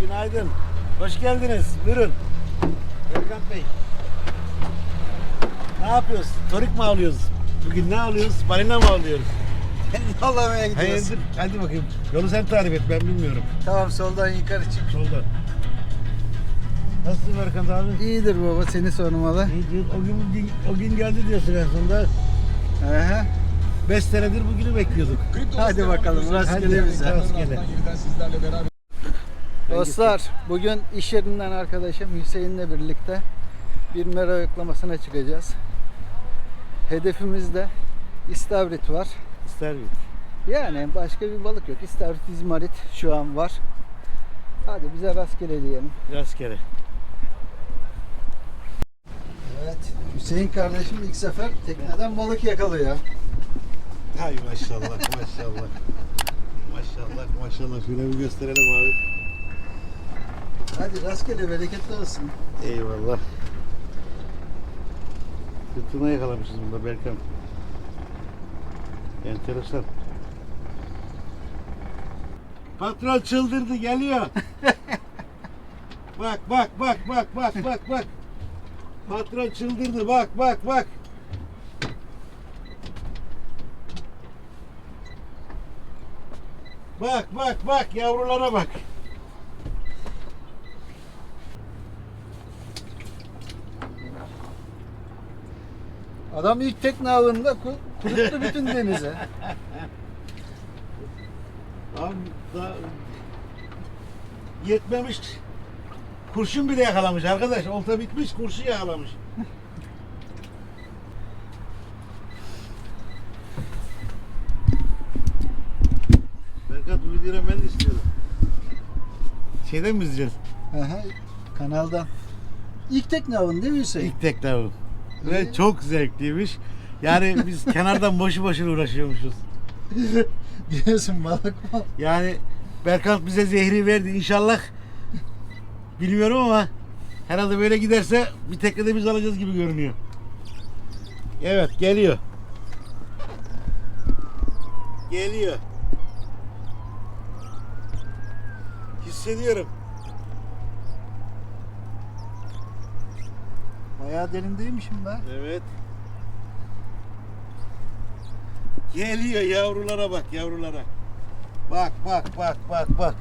günaydın. Hoş geldiniz. Buyurun. Erkan Bey. Ne yapıyoruz? Torik mi alıyoruz? Bugün ne alıyoruz? Balina mı alıyoruz? Yollamaya gidiyoruz. Hayırdır? Hadi bakayım. Yolu sen tarif et ben bilmiyorum. Tamam soldan yukarı çık. Soldan. Nasılsın Erkan abi? İyidir baba seni sormalı. İyi diyor. O gün, o gün geldi diyorsun en sonunda. Aha. 5 senedir bugünü bekliyorduk. Hadi bakalım rastgele bize. Rastgele. Dostlar bugün iş yerinden arkadaşım Hüseyin'le birlikte bir mera yoklamasına çıkacağız. Hedefimizde istavrit var. İster mi? Yani başka bir balık yok. İstavrit, izmarit şu an var. Hadi bize rastgele diyelim. Rastgele. Evet. Hüseyin kardeşim ilk sefer tekneden balık yakalıyor. Hay maşallah maşallah. Maşallah maşallah. Şöyle bir gösterelim abi. Hadi rastgele bereketli olsun. Eyvallah. Fırtına yakalamışız bunda Berkan. Enteresan. Patron çıldırdı geliyor. bak bak bak bak bak bak bak. Patron çıldırdı bak bak bak. Bak bak bak yavrulara bak. Adam ilk tekne avında ku- kuruttu bütün denize. Abi daha yetmemiş. Kurşun bile yakalamış arkadaş. Olta bitmiş, kurşun yakalamış. Berkat bu videoyu ben de istiyorum. Şeyden mi izleyeceğiz? Aha, kanaldan. İlk tekne avın değil mi Hüseyin? İlk tekrar bu. Ve çok zevkliymiş. Yani biz kenardan boşu boşuna uğraşıyormuşuz. Diyorsun balık mı? Yani Berkant bize zehri verdi inşallah. Bilmiyorum ama herhalde böyle giderse bir teknede biz alacağız gibi görünüyor. Evet geliyor. Geliyor. Hissediyorum. Bayağı derindeymişim ben. Evet. Geliyor yavrulara bak yavrulara. Bak bak bak bak bak.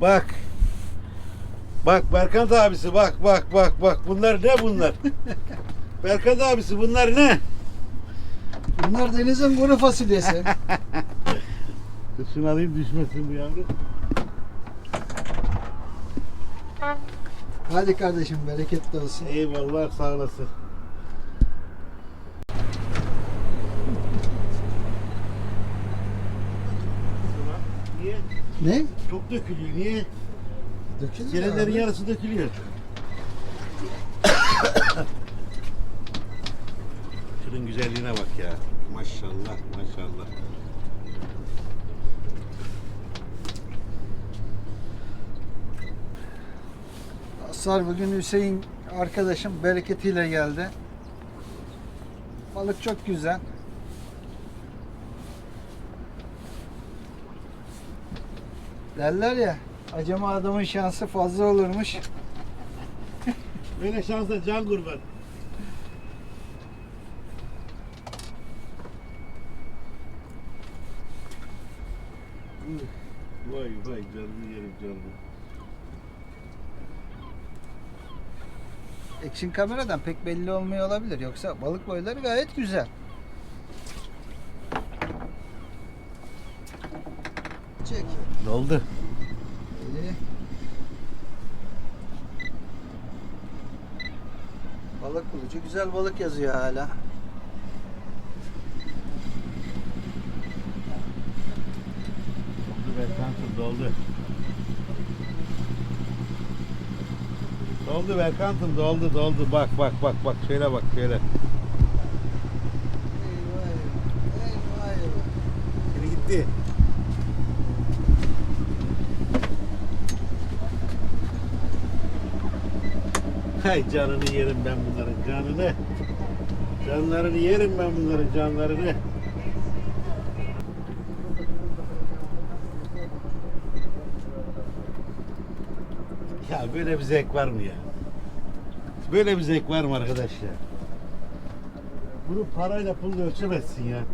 Bak. Bak Berkant abisi bak bak bak bak. Bunlar ne bunlar? Berkant abisi bunlar ne? Bunlar denizin kuru fasulyesi. Şunu alayım düşmesin bu yavru. Hadi kardeşim bereketli olsun. Eyvallah sağ olasın. Niye? Ne? Çok dökülüyor. Niye? Dökülür Gelenlerin abi. yarısı dökülüyor. Şunun güzelliğine bak ya. Maşallah maşallah. Dostlar bugün Hüseyin arkadaşım bereketiyle geldi. Balık çok güzel. Derler ya acema adamın şansı fazla olurmuş. Böyle şansa can kurban. Vay vay canını yerim canını. Action kameradan pek belli olmuyor olabilir. Yoksa balık boyları gayet güzel. Çek. Doldu. İyi. Balık bulucu güzel balık yazıyor hala. Doldu Berkant'ım doldu. Doldu Berkant'ım doldu doldu. Bak bak bak bak şöyle bak şöyle. Biri gitti. Hay canını yerim ben bunların canını. Canlarını yerim ben bunların canlarını. Ya böyle bir zevk var mı ya? Böyle bir zevk var mı arkadaş ya? Bunu parayla pulla ölçemezsin ya.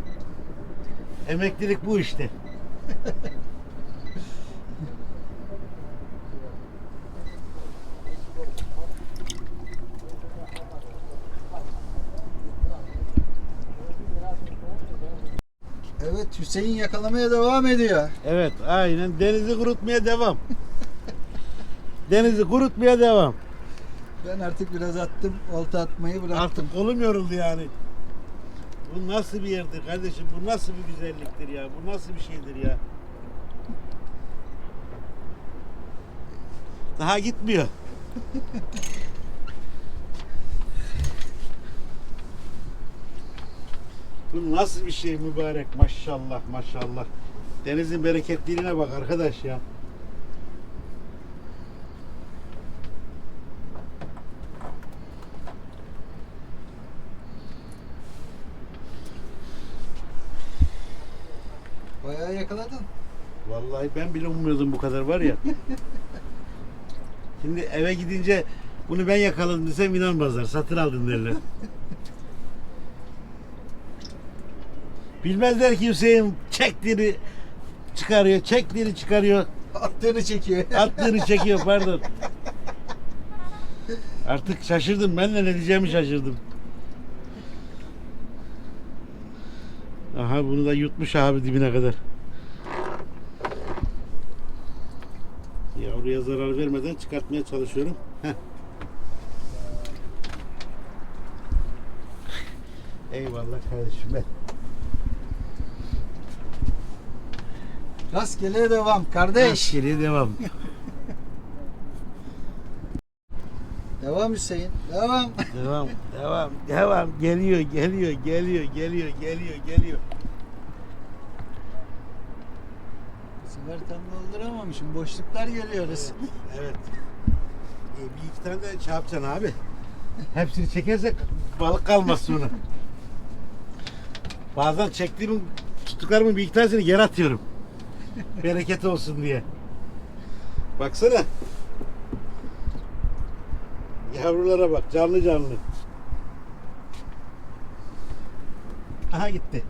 Emeklilik bu işte. Evet Hüseyin yakalamaya devam ediyor. Evet aynen denizi kurutmaya devam. denizi kurutmaya devam. Ben artık biraz attım. Olta atmayı bıraktım. Artık kolum yoruldu yani. Bu nasıl bir yerdir kardeşim? Bu nasıl bir güzelliktir ya? Bu nasıl bir şeydir ya? Daha gitmiyor. Bu nasıl bir şey mübarek maşallah maşallah. Denizin bereketliliğine bak arkadaş ya. Bayağı yakaladın. Vallahi ben bile ummuyordum bu kadar var ya. Şimdi eve gidince bunu ben yakaladım desem inanmazlar. Satın aldın derler. Bilmezler ki Hüseyin çektiğini çıkarıyor, çektiğini çıkarıyor, Attığını çekiyor. attığını çekiyor pardon. Artık şaşırdım. Ben de ne diyeceğimi şaşırdım. Aha bunu da yutmuş abi dibine kadar. Zarar vermeden çıkartmaya çalışıyorum. Heh. Eyvallah kardeşim ben. Rastgele devam kardeş. Geriye devam. Devam Hüseyin. Devam. devam, devam, devam. Geliyor, geliyor, geliyor, geliyor, geliyor, geliyor. Sefer tam dolduramamışım. Boşluklar geliyoruz. Evet. Ee, bir iki tane de şey yapacaksın abi. Hepsini çekersek balık kalmaz sonra. Bazen çektiğimin tuttuklarımın bir iki tanesini geri atıyorum. Bereket olsun diye. Baksana. Yavrulara bak canlı canlı. Aha gitti.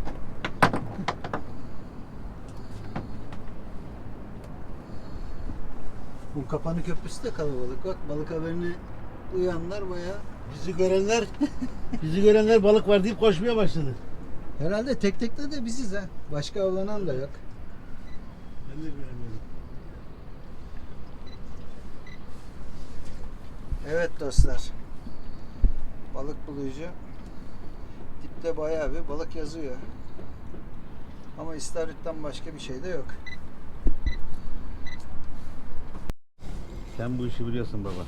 Kapanı köprüsü de kalabalık. Bak balık haberini uyanlar bayağı. Bizi görenler bizi görenler balık var deyip koşmaya başladı. Herhalde tek tekte de biziz ha. Başka avlanan da yok. Ben de göremedim. Evet dostlar. Balık bulucu. Dipte bayağı bir balık yazıyor. Ama istavritten başka bir şey de yok. Sen bu işi biliyorsun baba.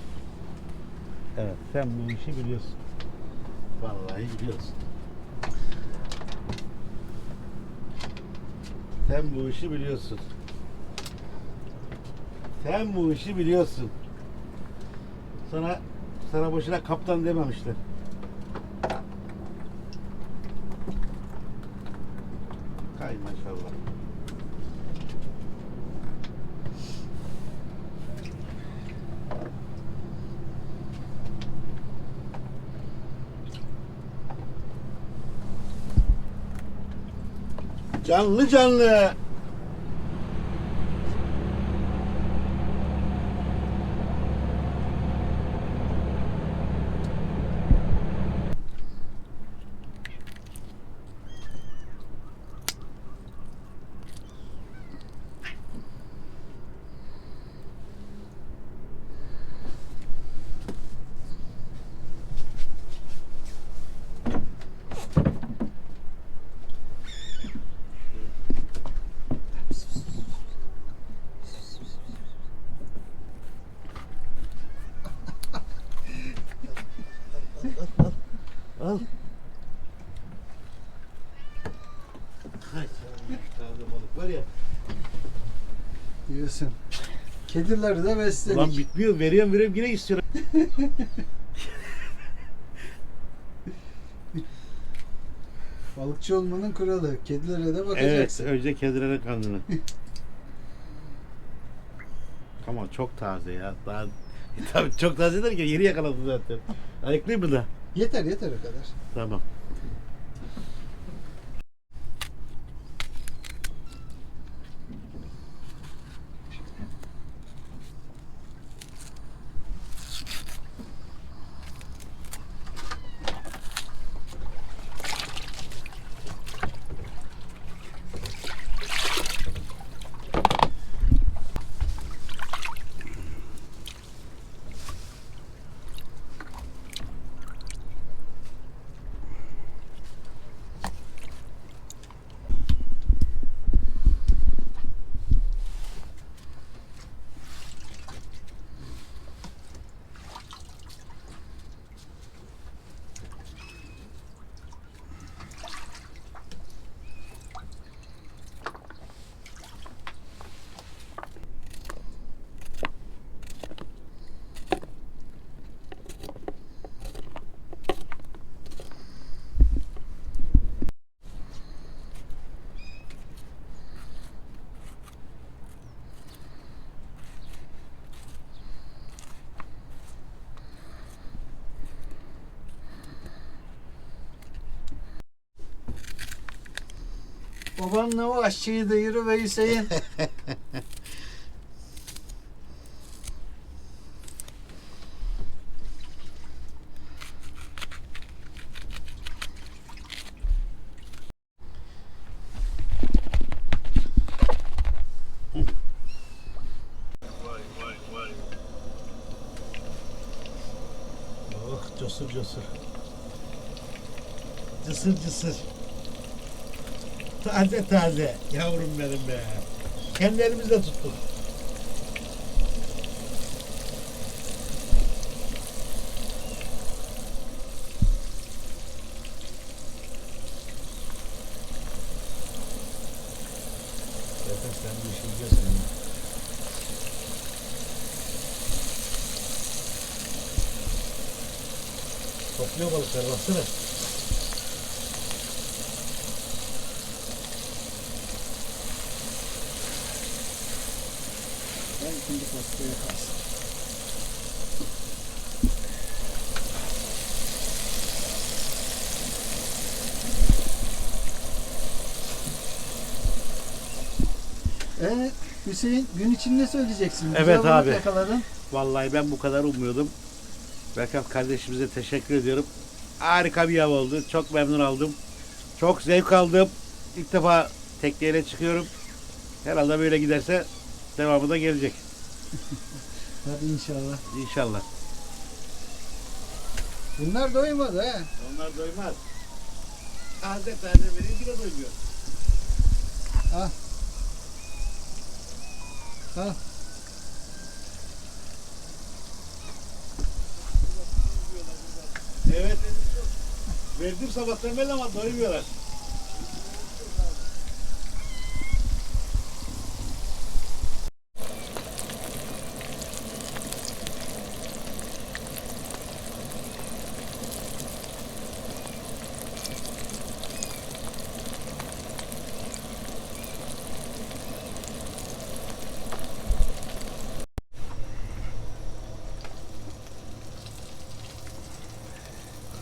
Evet, sen bu işi biliyorsun. Vallahi biliyorsun. Sen bu işi biliyorsun. Sen bu işi biliyorsun. Sana sana boşuna kaptan dememişler. Kay maşallah. Canlı canlı. Al. Hay sen, taze balık var ya. Diyorsun. Kedileri de besledik. Ulan bitmiyor. Veriyorum veriyorum yine istiyorum. Balıkçı olmanın kuralı. Kedilere de Evet. bakacaksın. Önce kedilere kanını. Ama çok taze ya. Daha Tabii çok taze derken yeri yakaladı zaten. Ayıklayayım mı da? Yeter yeter o kadar. Tamam. Babanla o aşçıyı da yürü ve Hüseyin. Oh cosur cosur. Cısır cısır. Taze taze yavrum benim be. Kendi elimizle tuttuk. Sen işi biliyorsun. ya. Topluyor balıklar baksana. İkinci pastayı yaparsın. Evet Hüseyin gün için ne söyleyeceksin? Güzel Evet balık abi. Yakaladın. Vallahi ben bu kadar ummuyordum. Berkat kardeşimize teşekkür ediyorum. Harika bir av oldu. Çok memnun oldum. Çok zevk aldım. İlk defa tekneyle çıkıyorum. Herhalde böyle giderse devamı da gelecek. Hadi inşallah. İnşallah. Bunlar doymadı he. Onlar doymaz. Taze taze benimki de doymuyor. Ha. Evet. Verdim sabahtan beri ama doymuyorlar.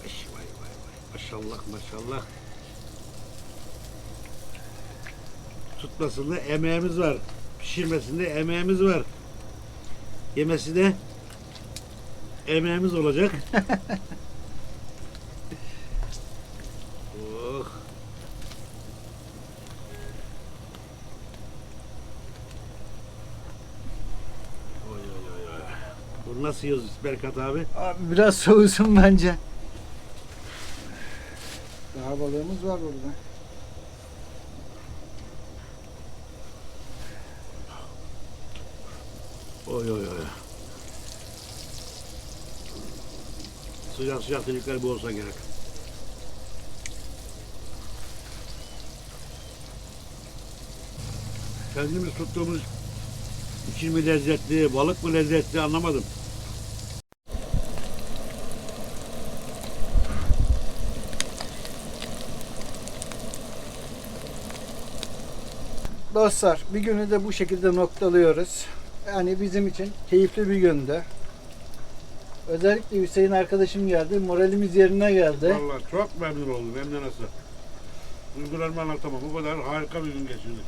Ay, vay vay vay. Maşallah maşallah. Tutmasında emeğimiz var. Pişirmesinde emeğimiz var. Yemesi de emeğimiz olacak. oh. Oy oy oy. Bunu nasıl yiyoruz Berkat abi? Abi biraz soğusun bence. Daha balığımız var burada. Oy oy oy. Sıcak sıcak delikler bu olsa gerek. Kendimiz tuttuğumuz için mi lezzetli, balık mı lezzetli anlamadım. Dostlar bir günü de bu şekilde noktalıyoruz. Yani bizim için keyifli bir gündü. Özellikle Hüseyin arkadaşım geldi. Moralimiz yerine geldi. Vallahi çok memnun oldum hem de nasıl. Duygularımı anlatamam. O kadar harika bir gün geçirdik.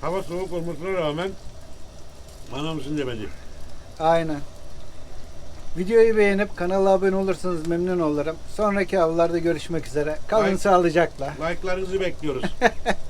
Hava soğuk olmasına rağmen bana mısın demedi. Aynen. Videoyu beğenip kanala abone olursanız memnun olurum. Sonraki avlarda görüşmek üzere. Kalın Ay- sağlıcakla. Like'larınızı bekliyoruz.